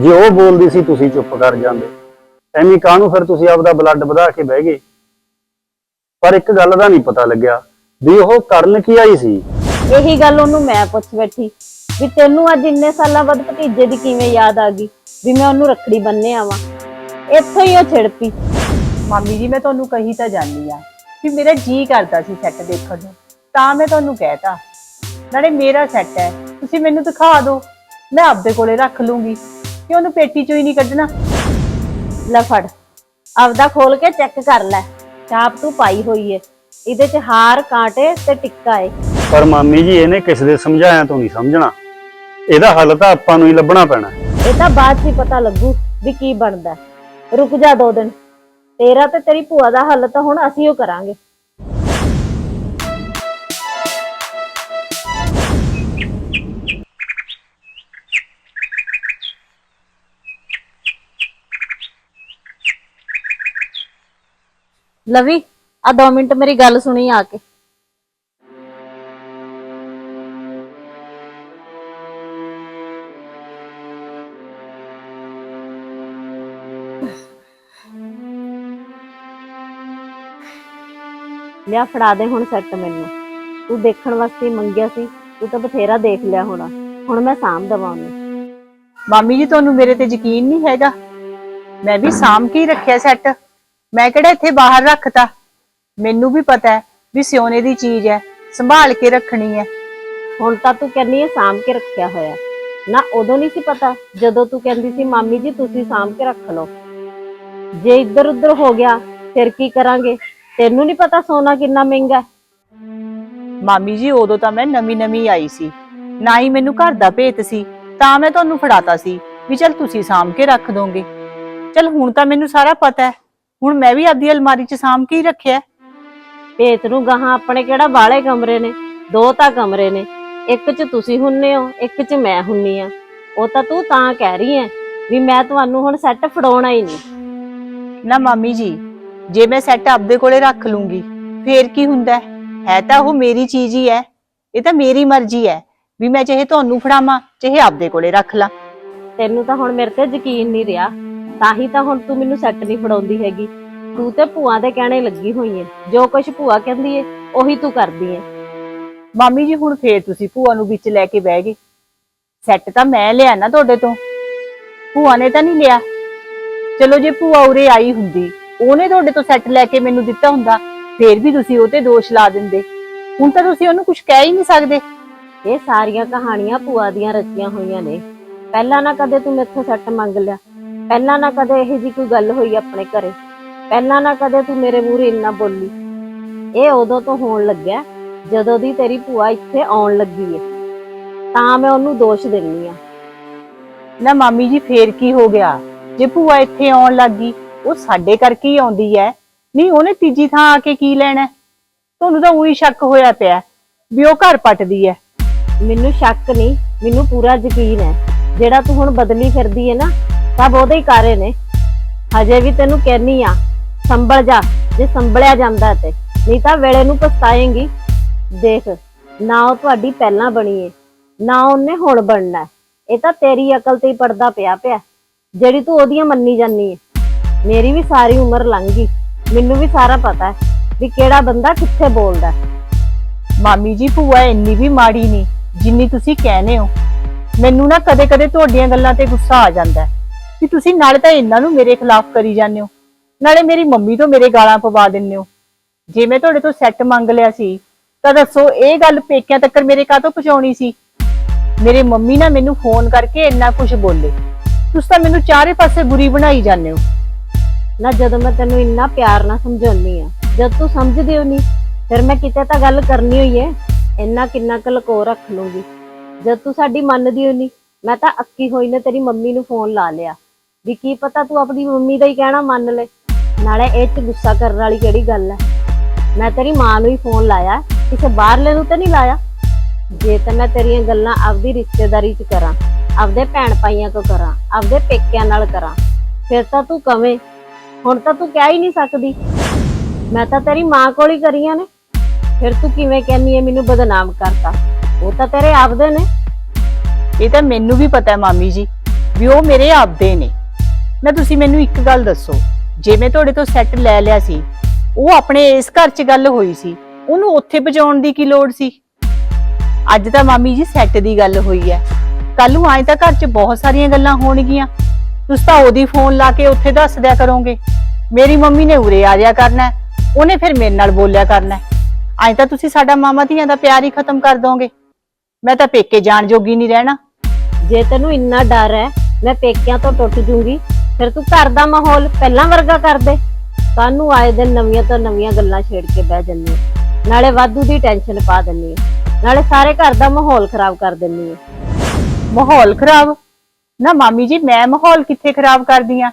ਜੇ ਉਹ ਬੋਲਦੀ ਸੀ ਤੁਸੀਂ ਚੁੱਪ ਕਰ ਜਾਂਦੇ। ਐਵੇਂ ਕਾਹਨੂੰ ਫਿਰ ਤੁਸੀਂ ਆਪਦਾ ਬਲੱਡ ਵਧਾ ਕੇ ਬਹਿ ਗਏ? ਪਰ ਇੱਕ ਗੱਲ ਦਾ ਨਹੀਂ ਪਤਾ ਲੱਗਿਆ ਵੀ ਉਹ ਕਰਨ ਕੀ ਆਈ ਸੀ। ਇਹੀ ਗੱਲ ਉਹਨੂੰ ਮੈਂ ਪੁੱਛ ਬੈਠੀ ਵੀ ਤੈਨੂੰ ਅੱਜ ਇੰਨੇ ਸਾਲਾਂ ਬਾਅਦ ਭਤੀਜੇ ਦੀ ਕਿਵੇਂ ਯਾਦ ਆ ਗਈ ਵੀ ਮੈਂ ਉਹਨੂੰ ਰੱਖੜੀ ਬੰਨੇ ਆਵਾਂ? ਇੱਥੋਂ ਹੀ ਉਹ ਛਿੜਪੀ। ਮਾਮੀ ਜੀ ਮੈਂ ਤੁਹਾਨੂੰ ਕਹੀ ਤਾਂ ਜਾਨੀ ਆ ਕਿ ਮੇਰਾ ਜੀ ਕਰਦਾ ਸੀ ਸੈੱਟ ਦੇਖਣ ਨੂੰ ਤਾਂ ਮੈਂ ਤੁਹਾਨੂੰ ਕਹਿਤਾ। ਨਾਲੇ ਮੇਰਾ ਸੈੱਟ ਹੈ ਤੁਸੀਂ ਮੈਨੂੰ ਦਿਖਾ ਦਿਓ ਮੈਂ ਆਪਦੇ ਕੋਲੇ ਰੱਖ ਲੂੰਗੀ। ਕਿ ਉਹਨੂੰ ਪੇਟੀ ਚੋਂ ਹੀ ਨਹੀਂ ਕੱਢਣਾ। ਲੈ ਫੜ ਆਪਦਾ ਖੋਲ ਕੇ ਚੈੱਕ ਕਰ ਲੈ ਛਾਪ ਤੂੰ ਪਾਈ ਹੋਈ ਏ। ਇਹਦੇ 'ਚ ਹਾਰ ਕਾਂਟੇ ਤੇ ਟਿੱਕਾ ਏ। ਪਰ ਮਾਮੀ ਜੀ ਇਹਨੇ ਕਿਸੇ ਦੇ ਸਮਝਾਇਆ ਤੋਂ ਨਹੀਂ ਸਮਝਣਾ। ਇਹਦਾ ਹੱਲ ਤਾਂ ਆਪਾਂ ਨੂੰ ਹੀ ਲੱਭਣਾ ਪੈਣਾ। ਇਹ ਤਾਂ ਬਾਅਦ 'ਚ ਹੀ ਪਤਾ ਲੱਗੂ ਵੀ ਕੀ ਬਣਦਾ। ਰੁਕ ਜਾ ਦੋ ਦਿਨ। ਤੇਰਾ ਤੇ ਤੇਰੀ ਭੂਆ ਦਾ ਹੱਲ ਤਾਂ ਹੁਣ ਅਸੀਂ ਉਹ ਕਰਾਂਗੇ। ਲਵੀ ਆ 2 ਮਿੰਟ ਮੇਰੀ ਗੱਲ ਸੁਣੀ ਆ ਕੇ। ਲਿਆ ਫੜਾ ਦੇ ਹੁਣ ਸੈੱਟ ਮੈਨੂੰ। ਤੂੰ ਦੇਖਣ ਵਾਸਤੇ ਮੰਗਿਆ ਸੀ, ਤੂੰ ਤਾਂ ਬਥੇਰਾ ਦੇਖ ਲਿਆ ਹੋਣਾ। ਹੁਣ ਮੈਂ ਸਾਂਭ ਦਵਾਂ ਉਹਨੂੰ ਮਾਮੀ ਜੀ, ਤੁਹਾਨੂੰ ਮੇਰੇ ਤੇ ਯਕੀਨ ਨਹੀਂ ਹੈਗਾ। ਮੈਂ ਵੀ ਸਾਂਭ ਕੇ ਹੀ ਰੱਖਿਆ ਸੈੱਟ ਮੈਂ ਕਿਹੜਾ ਇੱਥੇ ਬਾਹਰ ਰੱਖਤਾ? ਮੈਨੂੰ ਵੀ ਪਤਾ ਹੈ ਵੀ ਸਿਉਨੇ ਦੀ ਚੀਜ਼ ਹੈ ਸੰਭਾਲ ਕੇ ਰੱਖਣੀ ਹੈ। ਹੁਣ ਤਾਂ ਤੂੰ ਕਹਿੰਦੀ ਹੈ ਸਾਂਭ ਕੇ ਰੱਖਿਆ ਹੋਇਆ ਨਾ ਉਦੋਂ ਨਹੀਂ ਸੀ ਪਤਾ ਜਦੋਂ ਤੂੰ ਕਹਿੰਦੀ ਸੀ ਮਾਮੀ ਜੀ ਤੁਸੀਂ ਸਾਂਭ ਕੇ ਰੱਖ ਲਓ। ਜੇ ਇੱਧਰ ਉੱਧਰ ਹੋ ਗਿਆ ਫਿਰ ਕੀ ਕਰਾਂਗੇ? ਤੈਨੂੰ ਨਹੀਂ ਪਤਾ ਸੋਨਾ ਕਿੰਨਾ ਮਹਿੰਗਾ ਹੈ? ਮਾਮੀ ਜੀ ਉਦੋਂ ਤਾਂ ਮੈਂ ਨਵੀਂ ਨਵੀਂ ਆਈ ਸੀ। ਨਾ ਹੀ ਮੈਨੂੰ ਘਰ ਦਾ ਭੇਤ ਸੀ ਤਾਂ ਮੈਂ ਤੁਹਾਨੂੰ ਫੜਾਤਾ ਸੀ ਵੀ ਚਲ ਤੁਸੀਂ ਸਾਂਭ ਕੇ ਰੱਖ ਦੋਗੇ। ਚਲ ਹੁਣ ਤਾਂ ਮੈਨੂੰ ਸਾਰਾ ਪਤਾ ਹੈ। ਹੁਣ ਮੈਂ ਵੀ ਆਪਦੀ ਅਲਮਾਰੀ 'ਚ ਸਾਂਭ ਕੇ ਹੀ ਰੱਖਿਆ। ਭੇਤ ਨੂੰ ਗਾਹਾਂ ਆਪਣੇ ਕਿਹੜਾ ਬਾਲੇ ਕਮਰੇ ਨੇ? ਦੋ ਤਾਂ ਕਮਰੇ ਨੇ। ਇੱਕ 'ਚ ਤੁਸੀਂ ਹੁੰਨੇ ਹੋ ਇੱਕ 'ਚ ਮੈਂ ਹੁੰਨੀ ਆ। ਉਹ ਤਾਂ ਤੂੰ ਤਾਂ ਕਹਿ ਰਹੀ ਐ ਵੀ ਮੈਂ ਤੁਹਾਨੂੰ ਹੁਣ ਸੈੱਟ ਫੜਾਉਣਾ ਹੀ ਨਹੀਂ। ਨਾ ਮਾਮੀ ਜੀ ਜੇ ਮੈਂ ਸੈੱਟ ਆਪਦੇ ਕੋਲੇ ਰੱਖ ਲੂੰਗੀ ਫੇਰ ਕੀ ਹੁੰਦਾ ਹੈ? ਹੈ ਤਾਂ ਉਹ ਮੇਰੀ ਚੀਜ਼ ਹੀ ਹੈ। ਇਹ ਤਾਂ ਮੇਰੀ ਮਰਜ਼ੀ ਹੈ ਵੀ ਮੈਂ ਚਾਹੇ ਤੁਹਾਨੂੰ ਫੜਾਵਾਂ ਚਾਹੇ ਆਪਦੇ ਕੋਲੇ ਰੱਖ ਲਾਂ। ਤੈਨੂੰ ਤਾਂ ਹੁਣ ਮੇਰੇ ਤੇ ਯਕੀਨ ਨਹੀਂ ਰਿਹਾ। ਤਾਂ ਹੀ ਤਾਂ ਹੁਣ ਤੂੰ ਮੈਨੂੰ ਸੈੱਟ ਨਹੀਂ ਫੜਾਉਂਦੀ ਹੈਗੀ। ਤੂੰ ਤੇ ਭੂਆ ਦੇ ਕਹਿਣੇ ਲੱਗੀ ਹੋਈ ਐ ਜੋ ਕੁਝ ਭੂਆ ਕਹਿੰਦੀ ਏ ਉਹੀ ਤੂੰ ਕਰਦੀ ਐ ਮਾਮੀ ਜੀ ਹੁਣ ਫੇਰ ਤੁਸੀਂ ਭੂਆ ਨੂੰ ਵਿੱਚ ਲੈ ਕੇ ਬਹਿ ਗਏ। ਸੈੱਟ ਤਾਂ ਮੈਂ ਲਿਆ ਨਾ ਤੁਹਾਡੇ ਤੋਂ। ਭੂਆ ਨੇ ਤਾਂ ਨਹੀਂ ਲਿਆ। ਚਲੋ ਜੇ ਭੂਆ ਉਰੇ ਆਈ ਹੁੰਦੀ ਉਹਨੇ ਤੁਹਾਡੇ ਤੋਂ ਸੈੱਟ ਲੈ ਕੇ ਮੈਨੂੰ ਦਿੱਤਾ ਹੁੰਦਾ ਫੇਰ ਵੀ ਤੁਸੀਂ ਉਹ ਤੇ ਦੋਸ਼ ਲਾ ਦਿੰਦੇ। ਹੁਣ ਤਾਂ ਤੁਸੀਂ ਉਹਨੂੰ ਕੁਝ ਕਹਿ ਹੀ ਨਹੀਂ ਸਕਦੇ। ਇਹ ਸਾਰੀਆਂ ਕਹਾਣੀਆਂ ਭੂਆ ਦੀਆਂ ਰਚੀਆਂ ਹੋਈਆਂ ਨੇ। ਪਹਿਲਾਂ ਨਾ ਕਦੇ ਤੂੰ ਮੇਥੋਂ ਸੈੱਟ ਮੰਗ ਲਿਆ। ਪਹਿਲਾਂ ਨਾ ਕਦੇ ਇਹੋ ਜੀ ਕੋਈ ਗੱਲ ਹੋਈ ਆਪਣੇ ਘਰੇ। ਪਹਿਲਾਂ ਨਾ ਕਦੇ ਤੂੰ ਮੇਰੇ ਮੂਹਰੇ ਇੰਨਾ ਬੋਲੀ। ਇਹ ਉਦੋਂ ਤੋਂ ਹੋਣ ਲੱਗਿਆ ਜਦੋਂ ਦੀ ਤੇਰੀ ਭੂਆ ਇੱਥੇ ਆਉਣ ਲੱਗੀ ਏ। ਤਾਂ ਮੈਂ ਉਹਨੂੰ ਦੋਸ਼ ਦਿੰਨੀ ਆ। ਨਾ ਮਾਮੀ ਜੀ ਫੇਰ ਕੀ ਹੋ ਗਿਆ? ਜੇ ਭੂਆ ਇੱਥੇ ਆਉਣ ਲੱਗੀ ਉਹ ਸਾਡੇ ਕਰਕੇ ਹੀ ਆਉਂਦੀ ਹੈ ਨਹੀਂ ਉਹਨੇ ਤੀਜੀ ਥਾਂ ਆ ਕੇ ਕੀ ਲੈਣਾ? ਤੁਹਾਨੂੰ ਤਾਂ ਉਹੀ ਸ਼ੱਕ ਹੋਇਆ ਪਿਆ ਵੀ ਉਹ ਘਰ ਪੱਟਦੀ ਹੈ ਮੈਨੂੰ ਸ਼ੱਕ ਨਹੀਂ ਮੈਨੂੰ ਪੂਰਾ ਯਕੀਨ ਹੈ ਜਿਹੜਾ ਤੂੰ ਹੁਣ ਬਦਲੀ ਫਿਰਦੀ ਹੈ ਨਾ ਸਭ ਉਹਦੇ ਹੀ ਕਾਰੇ ਨੇ। ਹਜੇ ਵੀ ਤੈਨੂੰ ਕਹਿਨੀ ਆ, ਸੰਭਲ ਜਾ, ਜੇ ਸੰਭਲਿਆ ਜਾਂਦਾ ਤੇ। ਨਹੀਂ ਤਾਂ ਵੇਲੇ ਨੂੰ ਪਛਤਾਏਂਗੀ। ਦੇਖ, ਨਾ ਉਹ ਤੁਹਾਡੀ ਪਹਿਲਾਂ ਬਣੀ ਏ, ਨਾ ਉਹਨੇ ਹੁਣ ਬਣਨਾ ਇਹ ਤਾਂ ਤੇਰੀ ਅਕਲ ਤੇ ਹੀ ਪੜਦਾ ਪਿਆ ਪਿਆ। ਜਿਹੜੀ ਤੂੰ ਉਹਦੀਆਂ ਮੰਨੀ ਜਾਨੀ ਏ। ਮੇਰੀ ਵੀ ਸਾਰੀ ਉਮਰ ਲੰਘ ਗਈ। ਮੈਨੂੰ ਵੀ ਸਾਰਾ ਪਤਾ ਹੈ ਵੀ ਕਿਹੜਾ ਬੰਦਾ ਕਿੱਥੇ ਬੋਲਦਾ ਮਾਮੀ ਜੀ, ਭੂਆ ਇੰਨੀ ਵੀ ਮਾੜੀ ਨਹੀਂ, ਜਿੰਨੀ ਤੁਸੀਂ ਕਹਿੰਦੇ ਹੋ। ਮੈਨੂੰ ਨਾ ਕਦੇ-ਕਦੇ ਤੁਹਾਡੀਆਂ ਗੱਲਾਂ ਤੇ ਗੁੱਸਾ ਆ ਜਾਂਦਾ ਹੈ ਕਿ ਤੁਸੀਂ ਨਾਲੇ ਤਾਂ ਇਹਨਾਂ ਨੂੰ ਮੇਰੇ ਖਿਲਾਫ ਕਰੀ ਜਾਂਦੇ ਹੋ। ਨਾਲੇ ਮੇਰੀ ਮੰਮੀ ਤੋਂ ਮੇਰੇ ਗਾਲਾਂ ਪਵਾ ਦਿੰਦੇ ਹੋ। ਜੇ ਮੈਂ ਤੁਹਾਡੇ ਤੋਂ ਸੈੱਟ ਮੰਗ ਲਿਆ ਸੀ, ਤਾਂ ਦੱਸੋ ਇਹ ਗੱਲ ਪੇਕਿਆਂ ਤੱਕ ਮੇਰੇ ਕਾਹ ਤੋਂ ਪਹੁੰਚਾਉਣੀ ਸੀ? ਮੇਰੇ ਮੰਮੀ ਨਾ ਮੈਨੂੰ ਫੋਨ ਕਰਕੇ ਇੰਨਾ ਕੁਝ ਬੋਲੇ। ਤੁਸੀਂ ਤਾਂ ਮੈਨੂੰ ਚਾਰੇ ਪਾਸੇ ਬੁਰੀ ਬਣਾਈ ਜਾਂਦੇ ਹੋ। ਨਾ ਜਦੋਂ ਮੈਂ ਤੈਨੂੰ ਇੰਨਾ ਪਿਆਰ ਨਾਲ ਸਮਝਾਉਣੀ ਆ ਜਦ ਤੂੰ ਸਮਝਦੇ ਹੋ ਨਹੀਂ ਫਿਰ ਮੈਂ ਕਿਤੇ ਤਾਂ ਗੱਲ ਕਰਨੀ ਹੋਈ ਏ ਇੰਨਾ ਕਿੰਨਾ ਕੁ ਲਕੋ ਰੱਖ ਲੂੰਗੀ ਜਦ ਤੂੰ ਸਾਡੀ ਮੰਨਦੀ ਹੋ ਨਹੀਂ ਮੈਂ ਤਾਂ ਅੱਕੀ ਹੋਈ ਨੇ ਤੇਰੀ ਮੰਮੀ ਨੂੰ ਫੋਨ ਲਾ ਲਿਆ। ਵੀ ਕੀ ਪਤਾ ਤੂੰ ਆਪਣੀ ਮੰਮੀ ਦਾ ਹੀ ਕਹਿਣਾ ਮੰਨ ਲੈ। ਨਾਲੇ ਇਹ ਚ ਗੁੱਸਾ ਕਰਨ ਵਾਲੀ ਕਿਹੜੀ ਗੱਲ ਹੈ? ਮੈਂ ਤੇਰੀ ਮਾਂ ਨੂੰ ਹੀ ਫੋਨ ਲਾਇਆ, ਕਿਸੇ ਬਾਹਰਲੇ ਨੂੰ ਤਾਂ ਨਹੀਂ ਲਾਇਆ? ਜੇ ਤਾਂ ਮੈਂ ਤੇਰੀਆਂ ਗੱਲਾਂ ਆਪਦੀ ਰਿਸ਼ਤੇਦਾਰੀ ਚ ਕਰਾਂ, ਆਪਦੇ ਭੈਣ ਭਾਈਆਂ ਕੋ ਕਰਾਂ, ਆਪਦੇ ਪੇਕਿਆਂ ਨਾਲ ਕਰਾਂ, ਫਿਰ ਤਾਂ ਤੂੰ ਕਵੇਂ? ਹੁਣ ਤਾਂ ਤੂੰ ਕਹਿ ਹੀ ਨਹੀਂ ਸਕਦੀ। ਮੈਂ ਤਾਂ ਤੇਰੀ ਮਾਂ ਕੋਲ ਹੀ ਕਰੀਆਂ ਨੇ। ਫਿਰ ਤੂੰ ਕਿਵੇਂ ਕਹਿੰਨੀ ਹੈ ਮੈਨੂੰ ਬਦਨਾਮ ਕਰਤਾ? ਉਹ ਤਾਂ ਤੇਰੇ ਆਪਦੇ ਨੇ। ਇਹ ਤਾਂ ਮੈਨੂੰ ਵੀ ਪਤਾ ਹੈ ਮਾਮੀ ਜੀ, ਵੀ ਉਹ ਮੇਰੇ ਆਪਦੇ ਨੇ। ਨਾ ਤੁਸੀਂ ਮੈਨੂੰ ਇੱਕ ਗੱਲ ਦੱਸੋ। ਜੇ ਮੈਂ ਤੁਹਾਡੇ ਤੋਂ ਸੈੱਟ ਲੈ ਲਿਆ ਸੀ, ਉਹ ਆਪਣੇ ਇਸ ਘਰ 'ਚ ਗੱਲ ਹੋਈ ਸੀ, ਉਹਨੂੰ ਉੱਥੇ ਪਹੁੰਚਾਉਣ ਦੀ ਕੀ ਲੋੜ ਸੀ? ਅੱਜ ਤਾਂ ਮਾਮੀ ਜੀ ਸੈੱਟ ਦੀ ਗੱਲ ਹੋਈ ਹੈ। ਕੱਲ ਨੂੰ ਆਏ ਤਾਂ ਘਰ 'ਚ ਬਹੁਤ ਸਾਰੀਆਂ ਗੱਲਾਂ ਹੋਣਗੀਆਂ। ਤੁਸੀਂ ਤਾਂ ਉਹਦੀ ਫੋਨ ਲਾ ਕੇ ਉੱਥੇ ਦੱਸ ਦਿਆ ਕਰੋਗੇ। ਮੇਰੀ ਮੰਮੀ ਨੇ ਉਰੇ ਆ ਜਾਇਆ ਕਰਨਾ ਉਹਨੇ ਫਿਰ ਮੇਰੇ ਨਾਲ ਬੋਲਿਆ ਕਰਨਾ ਅੱਜ ਤਾਂ ਤੁਸੀਂ ਸਾਡਾ ਮਾਮਾ ਧੀਆਂ ਦਾ ਪਿਆਰ ਹੀ ਖਤਮ ਕਰ ਦੋਗੇ। ਮੈਂ ਤਾਂ ਪੇਕੇ ਜਾਣ ਜੋਗੀ ਨਹੀਂ ਰਹਿਣਾ। ਜੇ ਤੈਨੂੰ ਇੰਨਾ ਡਰ ਹੈ, ਮੈਂ ਪੇਕਿਆਂ ਤੋਂ ਟੁੱਟ ਜੂਗੀ। ਫਿਰ ਤੂੰ ਘਰ ਦਾ ਮਾਹੌਲ ਪਹਿਲਾਂ ਵਰਗਾ ਕਰ ਦੇ। ਕਾਨੂੰ ਆਏ ਦਿਨ ਨਵੀਆਂ ਤੋਂ ਨਵੀਆਂ ਗੱਲਾਂ ਛੇੜ ਕੇ ਬਹਿ ਜੰਨੀ ਹੈ ਨਾਲੇ ਵਾਧੂ ਦੀ ਟੈਨਸ਼ਨ ਪਾ ਦਿੰਨੀ ਹੈ ਨਾਲੇ ਸਾਰੇ ਘਰ ਦਾ ਮਾਹੌਲ ਖਰਾਬ ਕਰ ਦਿੰਨੀ ਹੈ ਮਾਹੌਲ ਖਰਾਬ? ਨਾ ਮਾਮੀ ਜੀ, ਮੈਂ ਮਾਹੌਲ ਕਿੱਥੇ ਖਰਾਬ ਕਰਦੀ ਆ?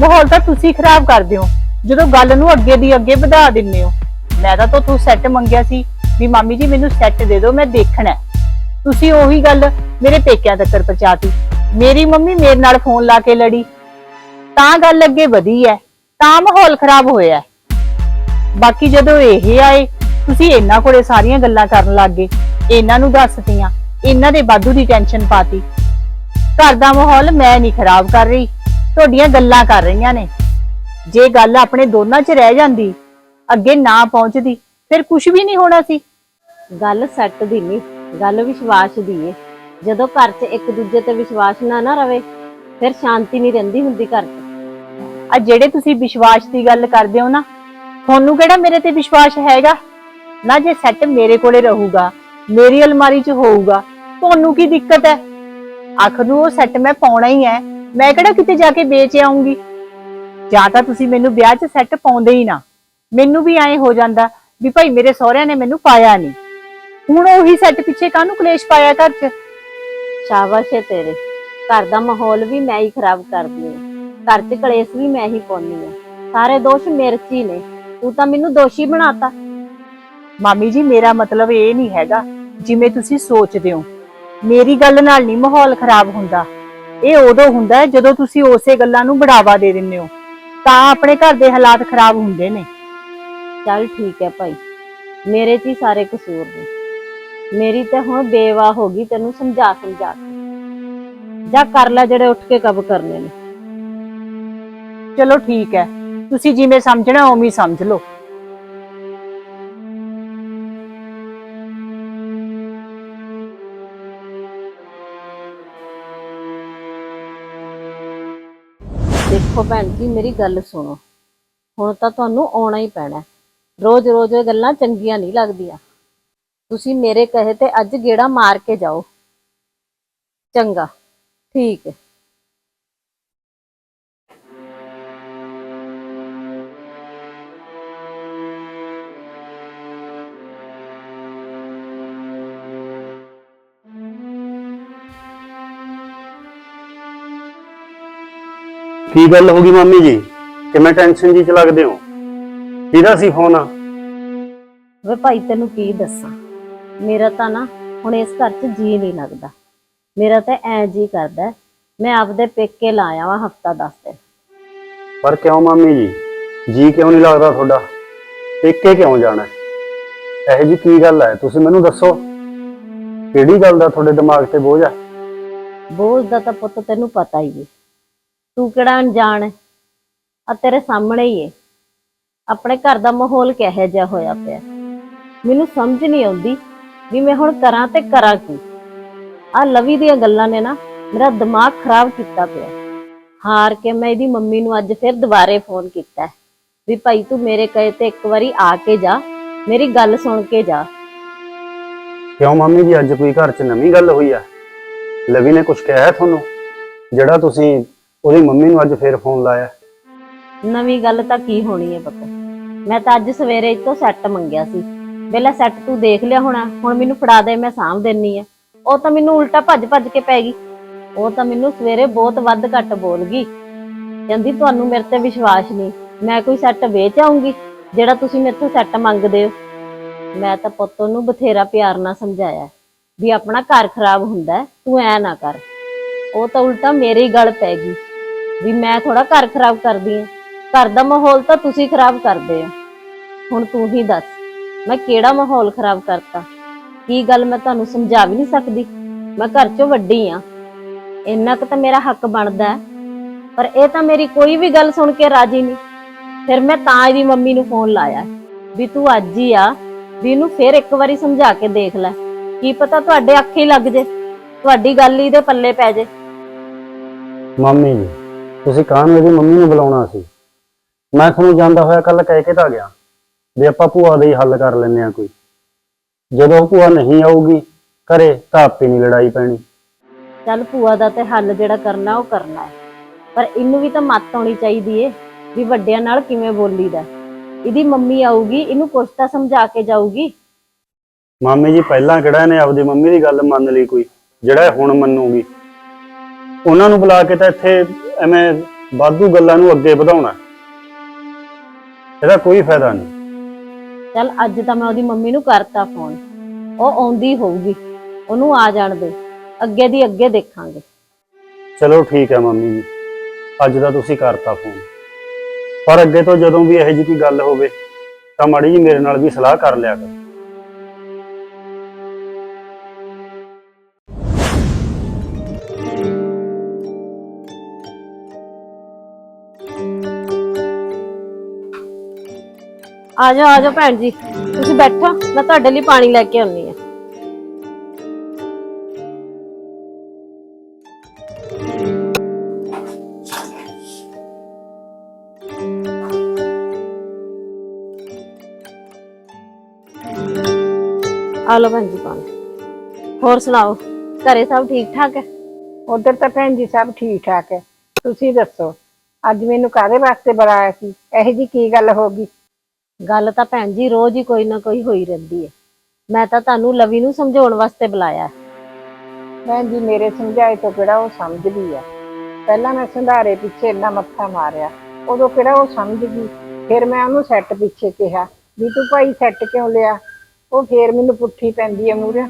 ਮਾਹੌਲ ਤਾਂ ਤੁਸੀਂ ਖਰਾਬ ਕਰਦੇ ਹੋ। ਜਦੋਂ ਗੱਲ ਨੂੰ ਅੱਗੇ ਦੀ ਅੱਗੇ ਵਧਾ ਦਿੰਦੇ ਹੋ। ਮੈਂ ਤਾਂ ਤੂੰ ਸੈੱਟ ਮੰਗਿਆ ਸੀ ਵੀ ਮਾਮੀ ਜੀ, ਮੈਨੂੰ ਸੈੱਟ ਦੇ ਦਿਓ, ਮੈਂ ਦੇਖਣਾ ਤੁਸੀਂ ਉਹੀ ਗੱਲ ਮੇਰੇ ਪੇਕਿਆਂ ਤੱਕ ਪਹੁੰਚਾਤੀ ਮੇਰੀ ਮੰਮੀ ਮੇਰੇ ਨਾਲ ਫੋਨ ਲਾ ਕੇ ਲੜੀ। ਤਾਂ ਗੱਲ ਅੱਗੇ ਵਧੀ ਹੈ ਤਾਂ ਮਾਹੌਲ ਖਰਾਬ ਹੋਇਆ ਹੈ। ਬਾਕੀ ਜਦੋਂ ਇਹ ਆਏ, ਤੁਸੀਂ ਇਹਨਾਂ ਕੋਲੇ ਸਾਰੀਆਂ ਗੱਲਾਂ ਕਰਨ ਲੱਗ ਗਏ। ਇਹਨਾਂ ਨੂੰ ਦੱਸਤੀਆਂ, ਇਹਨਾਂ ਦੇ ਵਾਧੂ ਦੀ ਟੈਨਸ਼ਨ ਪਾਤੀ। ਘਰ ਦਾ ਮਾਹੌਲ ਮੈਂ ਨਹੀਂ ਖਰਾਬ ਕਰ ਰਹੀ, ਤੁਹਾਡੀਆਂ ਗੱਲਾਂ ਕਰ ਰਹੀਆਂ ਨੇ। ਜੇ ਗੱਲ ਆਪਣੇ ਦੋਨਾਂ 'ਚ ਰਹਿ ਜਾਂਦੀ, ਅੱਗੇ ਨਾ ਪਹੁੰਚਦੀ, ਫਿਰ ਕੁਝ ਵੀ ਨਹੀਂ ਹੋਣਾ ਸੀ। ਗੱਲ ਸੱਟ ਦੀ ਨਹੀਂ ਗੱਲ ਵਿਸ਼ਵਾਸ ਦੀ ਏ। ਜਦੋਂ ਘਰ 'ਚ ਇੱਕ ਦੂਜੇ ਤੇ ਵਿਸ਼ਵਾਸ ਨਾ ਨਾ ਰਵੇ ਫਿਰ ਸ਼ਾਂਤੀ ਨਹੀਂ ਰਹਿੰਦੀ ਹੁੰਦੀ ਘਰ 'ਚ। ਆ ਜਿਹੜੇ ਤੁਸੀਂ ਵਿਸ਼ਵਾਸ ਦੀ ਗੱਲ ਕਰਦੇ ਹੋ ਨਾ, ਤੁਹਾਨੂੰ ਕਿਹੜਾ ਮੇਰੇ ਤੇ ਵਿਸ਼ਵਾਸ ਹੈਗਾ? ਨਾ ਜੇ ਸੈੱਟ ਮੇਰੇ ਕੋਲੇ ਰਹੂਗਾ, ਮੇਰੀ ਅਲਮਾਰੀ 'ਚ ਹੋਊਗਾ, ਤੁਹਾਨੂੰ ਕੀ ਦਿੱਕਤ ਹੈ? ਆਖਰ ਨੂੰ ਉਹ ਸੈੱਟ ਮੈਂ ਪਾਉਣਾ ਹੀ ਹੈ, ਮੈਂ ਕਿਹੜਾ ਕਿਤੇ ਜਾ ਕੇ ਵੇਚ ਆਉਂਗੀ ਜਾਂ ਤਾਂ ਤੁਸੀਂ ਮੈਨੂੰ ਵਿਆਹ 'ਚ ਸੈੱਟ ਪਾਉਂਦੇ ਹੀ ਨਾ। ਮੈਨੂੰ ਵੀ ਐਂ ਹੋ ਜਾਂਦਾ ਵੀ ਭਾਈ ਮੇਰੇ ਸਹੁਰਿਆਂ ਨੇ ਮੈਨੂੰ ਪਾਇਆ ਨਹੀਂ। ਹੁਣ ਉਹੀ ਸੈੱਟ ਪਿੱਛੇ ਕਾਹਨੂੰ ਕਲੇਸ਼ ਪਾਇਆ ਘਰ 'ਚ? ਸ਼ਾਬਾਸ਼ ਏ ਤੇਰੇ। ਘਰ ਦਾ ਮਾਹੌਲ ਵੀ ਮੈਂ ਹੀ ਖਰਾਬ ਕਰਦੀ ਹਾਂ। ਘਰ 'ਚ ਕਲੇਸ਼ ਵੀ ਮੈਂ ਹੀ ਪਾਉਂਦੀ ਹਾਂ। ਸਾਰੇ ਦੋਸ਼ ਮੇਰੇ 'ਚ ਹੀ ਨੇ। ਤੂੰ ਤਾਂ ਮੈਨੂੰ ਦੋਸ਼ੀ ਬਣਾਤਾ। ਮਾਮੀ ਜੀ, ਮੇਰਾ ਮਤਲਬ ਇਹ ਨਹੀਂ ਹੈਗਾ, ਜਿਵੇਂ ਤੁਸੀਂ ਸੋਚਦੇ ਹੋ। ਮੇਰੀ ਗੱਲ ਨਾਲ ਨਹੀਂ ਮਾਹੌਲ ਖਰਾਬ ਹੁੰਦਾ। ਇਹ ਉਦੋਂ ਹੁੰਦਾ ਹੈ ਜਦੋਂ ਤੁਸੀਂ ਉਸੇ ਗੱਲਾਂ ਨੂੰ ਬੜਾਵਾ ਦੇ ਦਿੰਦੇ ਹੋ। ਤਾਂ ਆਪਣੇ ਘਰ ਦੇ ਹਾਲਾਤ ਖਰਾਬ ਹੁੰਦੇ ਨੇ। ਚੱਲ ਠੀਕ ਹੈ ਭਾਈ। ਮੇਰੇ 'ਚ ਹੀ ਸਾਰੇ ਕਸੂਰ ਨੇ। ਮੇਰੀ ਤਾਂ ਹੁਣ ਬੇਵਾ ਹੋ ਗਈ, ਤੈਨੂੰ ਸਮਝਾ ਸਮਝਾ ਕੇ। ਜਾਂ ਕਰ ਲੈ ਜਿਹੜੇ ਉੱਠ ਕੇ ਕਬ ਕਰਨੇ ਨੇ। ਚਲੋ ਠੀਕ ਹੈ, ਤੁਸੀਂ ਜਿਵੇਂ ਸਮਝਣਾ ਉਵੇਂ ਹੀ ਸਮਝ ਲਓ। ਦੇਖੋ ਭੈਣ ਜੀ, ਮੇਰੀ ਗੱਲ ਸੁਣੋ। ਹੁਣ ਤਾਂ ਤੁਹਾਨੂੰ ਆਉਣਾ ਹੀ ਪੈਣਾ ਰੋਜ਼-ਰੋਜ਼ ਇਹ ਗੱਲਾਂ ਚੰਗੀਆਂ ਨਹੀਂ ਲੱਗਦੀਆਂ। ਤੁਸੀਂ ਮੇਰੇ ਕਹੇ ਤੇ ਅੱਜ ਗੇੜਾ ਮਾਰ ਕੇ ਜਾਓ। ਚੰਗਾ। ਠੀਕ ਹੈ। ਕੀ ਗੱਲ ਹੋ ਗਈ ਮੰਮੀ ਜੀ? ਕਿਵੇਂ ਟੈਨਸ਼ਨ ਜੀ ਚ ਲੱਗਦੇ ਹੋ? ਕਿਹਦਾ ਸੀ ਫੋਨ ਵੇ ਭਾਈ ਤੈਨੂੰ ਕੀ ਦੱਸਾਂ? ਮੇਰਾ ਤਾਂ ਨਾ ਹੁਣ ਇਸ ਘਰ 'ਚ ਜੀ ਨਹੀਂ ਲੱਗਦਾ। ਮੇਰਾ ਤਾਂ ਐ ਜੀ ਕਰਦਾ ਹੈ, ਮੈਂ ਆਪਦੇ ਪੇਕੇ ਲਾਇਆ ਵਾਂ ਹਫਤਾ 10 ਦਿਨ। ਪਰ ਕਿਉਂ ਮੰਮੀ ਜੀ? ਜੀ ਕਿਉਂ ਨਹੀਂ ਲੱਗਦਾ ਤੁਹਾਡਾ? ਪੇਕੇ ਕਿਉਂ ਜਾਣਾ? ਇਹੋ ਜੀ ਕੀ ਗੱਲ ਹੈ? ਤੁਸੀਂ ਮੈਨੂੰ ਦੱਸੋ ਕਿਹੜੀ ਗੱਲ ਦਾ ਤੁਹਾਡੇ ਦਿਮਾਗ ਤੇ ਬੋਝ ਹੈ ਬੋਝ ਦਾ ਤਾਂ ਪੁੱਤ ਤੈਨੂੰ ਪਤਾ ਹੀ ਏ। ਤੂੰ ਕਿਹੜਾ ਅਣਜਾਣ ਹੈ ਆ ਤੇਰੇ ਸਾਹਮਣੇ ਹੀ ਏ। ਆਪਣੇ ਘਰ ਦਾ ਮਾਹੌਲ ਕਿਹੋ ਜਿਹਾ ਹੋਇਆ ਪਿਆ? ਮੈਨੂੰ ਸਮਝ ਨਹੀਂ ਆਉਂਦੀ ਵੀ ਮੈਂ ਹੁਣ ਕਰਾਂ ਤੇ ਕਰਾਂ ਕੀ। ਆ ਲਵੀ ਦੀਆਂ ਗੱਲਾਂ ਨੇ ਨਾ ਮੇਰਾ ਦਿਮਾਗ ਖਰਾਬ ਕੀਤਾ ਪਿਆ। ਹਾਰ ਕੇ ਮੈਂ ਇਹਦੀ ਮੰਮੀ ਨੂੰ ਅੱਜ ਫਿਰ ਦੁਬਾਰੇ ਫੋਨ ਕੀਤਾ। ਵੀ ਭਾਈ ਤੂੰ ਮੇਰੇ ਕਹੇ ਤੇ ਇੱਕ ਵਾਰੀ ਆ ਕੇ ਜਾ ਮੇਰੀ ਗੱਲ ਸੁਣ ਕੇ ਜਾ। ਕਿਉਂ ਮੰਮੀ ਜੀ ਅੱਜ ਕੋਈ ਘਰ 'ਚ ਨਵੀਂ ਗੱਲ ਹੋਈ ਹੈ ਲਵੀ ਨੇ ਕੁਝ ਕਿਹਾ ਤੁਹਾਨੂੰ? ਜਿਹੜਾ ਤੁਸੀਂ ਉਹਦੀ ਮੰਮੀ ਨੂੰ ਅੱਜ ਫੇਰ ਫੋਨ ਲਾਇਆ? ਨਵੀਂ ਗੱਲ ਤਾਂ ਕੀ ਹੋਣੀ ਹੈ ਪਤਾ? ਮੈਂ ਤਾਂ ਅੱਜ ਸਵੇਰੇ ਇਤੋਂ ਸੈੱਟ ਮੰਗਿਆ ਸੀ। ਪਹਿਲਾਂ ਸੈੱਟ ਤੂੰ ਦੇਖ ਲਿਆ ਹੋਣਾ ਹੁਣ ਮੈਨੂੰ ਫੜਾ ਦੇ ਮੈਂ ਸਾਂਭ ਦੇਣੀ ਆ। ਉਹ ਤਾਂ ਮੈਨੂੰ ਉਲਟਾ ਭੱਜ ਭੱਜ ਕੇ ਪੈ ਗਈ। ਉਹ ਤਾਂ ਮੈਨੂੰ ਸਵੇਰੇ ਬਹੁਤ ਵੱਧ ਘੱਟ ਬੋਲ ਗਈ। ਕਹਿੰਦੀ, ਤੁਹਾਨੂੰ ਮੇਰੇ ਤੇ ਵਿਸ਼ਵਾਸ ਨਹੀਂ। ਮੈਂ ਕੋਈ ਸੈੱਟ ਵੇਚ ਆਉਂਗੀ ਜਿਹੜਾ ਤੁਸੀਂ ਮੇਰੇ ਤੋਂ ਸੈੱਟ ਮੰਗਦੇ ਹੋ। ਮੈਂ ਤਾਂ ਪੁੱਤ ਨੂੰ ਬਥੇਰਾ ਪਿਆਰ ਨਾਲ ਸਮਝਾਇਆ ਵੀ ਆਪਣਾ ਘਰ ਖਰਾਬ ਹੁੰਦਾ ਤੂੰ ਐ ਨਾ ਕਰ। ਉਹ ਤਾਂ ਉਲਟਾ ਮੇਰੇ ਹੀ ਗਲ ਪੈ ਗਈ ਵੀ ਮੈਂ ਥੋੜਾ ਘਰ ਖਰਾਬ ਕਰਦੀ ਹਾਂ। ਘਰ ਦਾ ਮਾਹੌਲ ਤਾਂ ਤੁਸੀਂ ਖਰਾਬ ਕਰਦੇ ਹੋ। ਹੁਣ ਤੂੰ ਹੀ ਦੱਸ, ਮੈਂ ਕਿਹੜਾ ਮਾਹੌਲ ਖਰਾਬ ਕਰਤਾ? ਕੀ ਗੱਲ ਮੈਂ ਤੁਹਾਨੂੰ ਸਮਝਾ ਵੀ ਨਹੀਂ ਸਕਦੀ? ਮੈਂ ਘਰ ਚੋਂ ਵੱਡੀ ਆ। ਇੰਨਾ ਕੁ ਤਾਂ ਮੇਰਾ ਹੱਕ ਬਣਦਾ ਹੈ। ਪਰ ਇਹ ਤਾਂ ਮੇਰੀ ਕੋਈ ਵੀ ਗੱਲ ਸੁਣ ਕੇ ਰਾਜੀ ਨਹੀਂ। ਫਿਰ ਮੈਂ ਤਾਂ ਇਹਦੀ ਮੰਮੀ ਨੂੰ ਫੋਨ ਲਾਇਆ ਵੀ ਤੂੰ ਅੱਜ ਹੀ ਆ, ਵੀ ਇਹਨੂੰ ਫਿਰ ਇੱਕ ਵਾਰੀ ਸਮਝਾ ਕੇ ਦੇਖ ਲੈ। ਕੀ ਪਤਾ ਤੁਹਾਡੇ ਅੱਖੇ ਹੀ ਲੱਗ ਜੇ, ਤੁਹਾਡੀ ਗੱਲ ਹੀ ਦੇ ਪੱਲੇ ਪੈ ਜੇ। ਮੰਮੀ ਜੀ, ਤੁਸੀਂ ਕਾਹਨੂੰ ਮੇਰੀ ਮੰਮੀ ਨੂੰ ਬੁਲਾਉਣਾ ਸੀ? ਮੈਂ ਤੁਹਾਨੂੰ ਜਾਂਦਾ ਹੋਇਆ ਕੱਲ ਕਹਿ ਕੇ ਤਾਂ ਗਿਆ ਵੀ ਆਪਾਂ ਭੂਆ ਦਾ ਹੀ ਹੱਲ ਕਰ ਲੈਂਦੇ ਆ ਕੋਈ। ਜਦੋਂ ਭੂਆ ਨਹੀਂ ਆਊਗੀ ਘਰੇ ਤਾਂ ਆਪੇ ਨਹੀਂ ਲੜਾਈ ਪੈਣੀ। ਚੱਲ ਭੂਆ ਦਾ ਤੇ ਹੱਲ ਜਿਹੜਾ ਕਰਨਾ ਉਹ ਕਰਨਾ ਹੈ। ਪਰ ਇਹਨੂੰ ਵੀ ਤਾਂ ਮੱਤ ਆਉਣੀ ਚਾਹੀਦੀ ਏ ਵੀ ਵੱਡਿਆਂ ਨਾਲ ਕਿਵੇਂ ਬੋਲੀਦਾ ਇਹਦੀ ਮੰਮੀ ਆਊਗੀ ਇਹਨੂੰ ਕੁਛ ਤਾਂ ਸਮਝਾ ਕੇ ਜਾਊਗੀ। ਮਾਮੀ ਜੀ ਪਹਿਲਾਂ ਕਿਹੜਾ ਇਹਨੇ ਆਪਦੀ ਮੰਮੀ ਦੀ ਗੱਲ ਮੰਨ ਲਈ ਕੋਈ ਜਿਹੜਾ ਇਹ ਹੁਣ ਮੰਨੂਗੀ? ਉਹਨਾਂ ਨੂੰ ਬੁਲਾ ਕੇ ਤਾਂ ਇੱਥੇ ਐਵੇਂ ਵਾਧੂ ਗੱਲਾਂ ਨੂੰ ਅੱਗੇ ਵਧਾਉਣਾ। ਇਹਦਾ ਕੋਈ ਫਾਇਦਾ ਨਹੀਂ। ਚੱਲ ਅੱਜ ਤਾਂ ਮੈਂ ਉਹਦੀ ਮੰਮੀ ਨੂੰ ਕਰਤਾ ਫੋਨ ਉਹ ਆਉਂਦੀ ਹੋਊਗੀ। ਉਹਨੂੰ ਆ ਜਾਣ ਦੇ। ਅੱਗੇ ਦੀ ਅੱਗੇ ਦੇਖਾਂਗੇ। ਚਲੋ ਠੀਕ ਹੈ ਮੰਮੀ ਜੀ। ਅੱਜ ਦਾ ਤੁਸੀਂ ਕਰਤਾ ਫੋਨ ਪਰ ਅੱਗੇ ਤੋਂ ਜਦੋਂ ਵੀ ਇਹੋ ਜਿਹੀ ਕੋਈ ਗੱਲ ਹੋਵੇ, ਤਾਂ ਮਾੜੀ ਜੀ ਮੇਰੇ ਨਾਲ ਵੀ ਸਲਾਹ ਕਰ ਲਿਆ ਕਰ। ਆ ਜਾਓ ਆ ਜਾਓ ਭੈਣ ਜੀ। ਤੁਸੀਂ ਬੈਠੋ, ਮੈਂ ਤੁਹਾਡੇ ਲਈ ਪਾਣੀ ਲੈ ਕੇ ਆਉਣੀ ਆ ਆ ਲਓ ਭੈਣ ਜੀ ਪਾਣੀ। ਹੋਰ ਸੁਣਾਓ, ਘਰੇ ਸਭ ਠੀਕ ਠਾਕ ਹੈ? ਉਧਰ ਤਾਂ ਭੈਣ ਜੀ ਸਭ ਠੀਕ ਠਾਕ ਹੈ। ਤੁਸੀਂ ਦੱਸੋ, ਅੱਜ ਮੈਨੂੰ ਕਾਹਦੇ ਵਾਸਤੇ ਬੁਲਾਇਆ ਸੀ? ਇਹੋ ਜੀ ਕੀ ਗੱਲ ਹੋ ਗਈ? ਗੱਲ ਤਾਂ ਭੈਣ ਜੀ ਰੋਜ਼ ਹੀ ਕੋਈ ਨਾ ਕੋਈ ਹੋਈ ਰਹਿੰਦੀ ਹੈ। ਮੈਂ ਤਾਂ ਤੁਹਾਨੂੰ ਲਵੀ ਨੂੰ ਸਮਝਾਉਣ ਵਾਸਤੇ ਬੁਲਾਇਆ। ਹੈ। ਭੈਣ ਜੀ ਮੇਰੇ ਸਮਝਾਏ ਤੋਂ ਕਿਹੜਾ ਉਹ ਸਮਝਦੀ ਆ ਪਹਿਲਾਂ ਮੈਂ ਸੰਧਾਰੇ ਪਿੱਛੇ ਇੰਨਾ ਮੱਥਾ ਮਾਰਿਆ ਉਦੋਂ ਕਿਹੜਾ ਉਹ ਸਮਝ ਗਈ ਫਿਰ ਮੈਂ ਉਹਨੂੰ ਸੈੱਟ ਪਿੱਛੇ ਕਿਹਾ ਵੀ ਤੂੰ ਭਾਈ ਸੈੱਟ ਕਿਉਂ ਲਿਆ? ਉਹ ਫੇਰ ਮੈਨੂੰ ਪੁੱਠੀ ਪੈਂਦੀ ਹੈ ਮੂਰੇ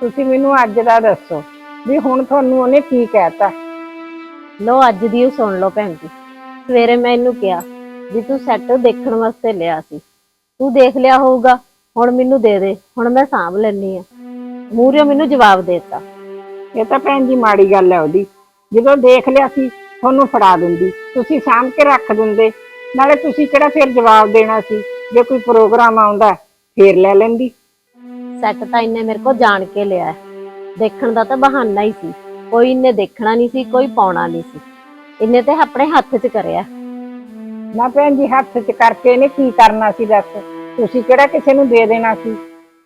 ਤੁਸੀਂ ਮੈਨੂੰ ਅੱਜ ਦਾ ਦੱਸੋ ਵੀ ਹੁਣ ਤੁਹਾਨੂੰ ਉਹਨੇ ਕੀ ਕਹਿਤਾ? ਲਓ ਅੱਜ ਦੀ ਉਹ ਸੁਣ ਲਓ ਭੈਣ ਜੀ। ਸਵੇਰੇ ਮੈਂ ਇਹਨੂੰ ਕਿਹਾ ਵੀ ਤੂੰ ਸੈੱਟ ਦੇਖਣ ਵਾਸਤੇ ਲਿਆ ਸੀ। ਤੂੰ ਦੇਖ ਲਿਆ ਹੋਊਗਾ ਹੁਣ ਮੈਨੂੰ ਦੇ ਦੇ ਹੁਣ ਮੈਂ ਸਾਂਭ ਲੈਣੀ ਆ ਮੂਰਿਓ ਮੈਨੂੰ ਜਵਾਬ ਦੇਤਾ। ਇਹ ਤਾਂ ਭੈਣ ਜੀ ਮਾੜੀ ਗੱਲ ਹੈ ਉਹਦੀ। ਜਦੋਂ ਦੇਖ ਲਿਆ ਸੀ ਤੁਹਾਨੂੰ ਫੜਾ ਦਿੰਦੀ। ਤੁਸੀਂ ਸਾਂਭ ਕੇ ਰੱਖ ਦਿੰਦੇ। ਨਾਲੇ ਤੁਸੀਂ ਕਿਹੜਾ ਫਿਰ ਜਵਾਬ ਦੇਣਾ ਸੀ? ਜੇ ਕੋਈ ਪ੍ਰੋਗਰਾਮ ਆਉਂਦਾ ਫੇਰ ਲੈ ਲੈਂਦੀ। ਸੈੱਟ ਤਾਂ ਇਹਨੇ ਮੇਰੇ ਕੋਲ ਜਾਣ ਕੇ ਲਿਆ। ਦੇਖਣ ਦਾ ਤਾਂ ਬਹਾਨਾ ਹੀ ਸੀ। ਕੋਈ ਇਹਨੇ ਦੇਖਣਾ ਨਹੀਂ ਸੀ ਕੋਈ ਪਾਉਣਾ ਨਹੀਂ ਸੀ। ਇਹਨੇ ਤੇ ਆਪਣੇ ਹੱਥ 'ਚ ਕਰਿਆ। ਨਾ ਭੈਣ ਜੀ ਹੱਥ 'ਚ ਕਰਕੇ ਇਹਨੇ ਕੀ ਕਰਨਾ ਸੀ ਦੱਸ? ਤੁਸੀਂ ਕਿਹੜਾ ਕਿਸੇ ਨੂੰ ਦੇ ਦੇਣਾ ਸੀ?